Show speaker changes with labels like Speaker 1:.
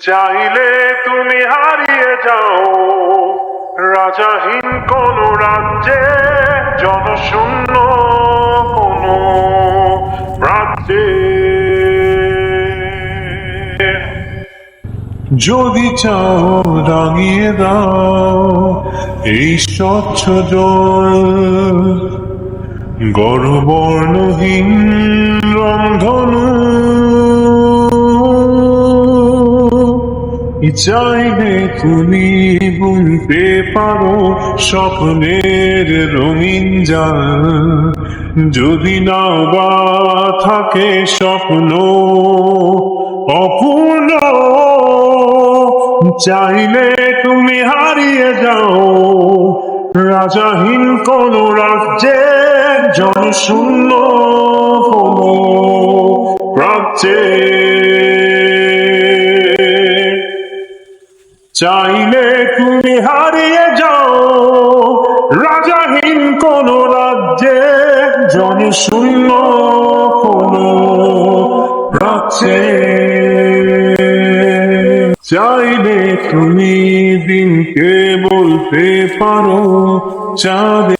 Speaker 1: চাইলে তুমি হারিয়ে যাও। রাজাহীন কোন রাজ্যে জনশূন্য কোন রাজ্যে। যদি চাও রাঙিয়ে দাও এই স্বচ্ছ জল গর্বর্ণহীন চাইলে তুমি বুনতে পারো স্বপ্নের রঙিন জাল। যদি না বা থাকে স্বপ্ন, অপূর্ণ, চাইলে তুমি হারিয়ে যাও। রাজাহীন কোন রাজ্যে জনশূন্য কোন রাজ্যে চাইলে তুমি হারিয়ে যাও। রাজাহীন কোন রাজ্যে জনশূন্য কোন রাজ্যে। চাইলে তুমি দিনকে বলতে পারো, চাঁদে